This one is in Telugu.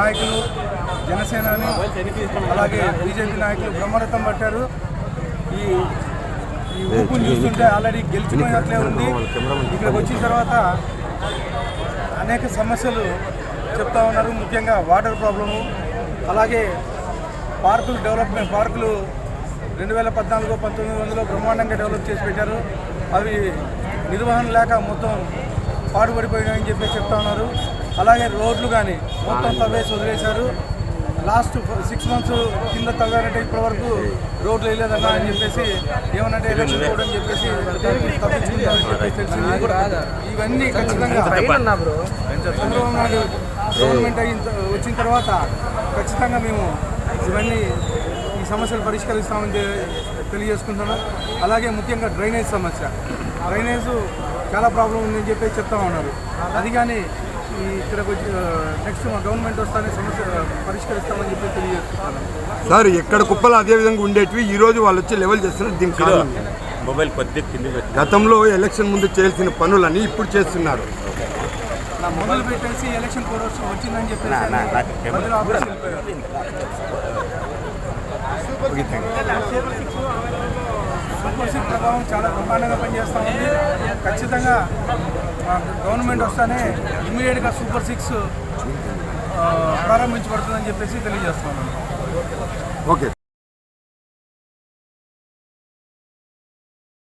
నాయకులు జనసేనని అలాగే బీజేపీ నాయకులు బ్రహ్మరథం పట్టారు. ఈ ఈ ఊపుని చూస్తుంటే ఆల్రెడీ గెలిచిపోయినట్లే ఉంది. ఇక్కడికి వచ్చిన తర్వాత అనేక సమస్యలు చెప్తా ఉన్నారు. ముఖ్యంగా వాటర్ ప్రాబ్లము అలాగే పార్కులు డెవలప్మెంట్ పార్కులు రెండు వేల పద్నాలుగు పంతొమ్మిది వందలో బ్రహ్మాండంగా డెవలప్ చేసి పెట్టారు. అవి నిర్వహణ లేక మొత్తం పాడుపడిపోయినాయని చెప్పి చెప్తా ఉన్నారు. అలాగే రోడ్లు కానీ మొత్తం తవ్వేసి వదిలేశారు. లాస్ట్ సిక్స్ మంత్స్ కింద తవ్వారంటే ఇప్పటి వరకు రోడ్లు వేయలేదన్నా అని చెప్పేసి ఏమనంటే ఎలక్షన్ కోడ్ అని చెప్పేసి తప్పించుకుంటారని చెప్పేసి తెలిసింది. ఇవన్నీ ఖచ్చితంగా చంద్రబాబు నాయుడు గవర్నమెంట్ అయిన వచ్చిన తర్వాత ఖచ్చితంగా మేము ఇవన్నీ ఈ సమస్యలు పరిష్కరిస్తామని తెలియజేసుకుంటున్నాం అలాగే ముఖ్యంగా డ్రైనేజ్ సమస్య. డ్రైనేజ్ చాలా ప్రాబ్లం ఉందని చెప్పి చెప్తా ఉన్నారు. అది కానీ వచ్చి నెక్స్ట్ మా గవర్నమెంట్ వస్తానే సమస్య పరిష్కరిస్తామని చెప్పి తెలియజేస్తున్నాను. సార్ ఎక్కడ కుప్పలు అదే విధంగా ఉండేటివి ఈ రోజు వాళ్ళు వచ్చి లెవెల్ చేస్తున్నారు దీనికి కారణం? మొబైల్ కొద్దిగా కింద పెట్టి గతంలో ఎలక్షన్ ముందు చేయాల్సిన పనులని ఇప్పుడు చేస్తున్నారు. నా మొదలు పెట్టేసి ఎలక్షన్ కోడ్ వచ్చి- వచ్చిందని చెప్పేసి సూపర్ సిక్స్ ప్రభావం చాలా బ్రహ్మాండంగా పనిచేస్తూ ఉంది. ఖచ్చితంగా గవర్నమెంట్ వస్తానే ఇమీడియట్గా సూపర్ సిక్స్ ప్రారంభించబడుతుందని చెప్పేసి తెలియజేస్తున్నాను ఓకే.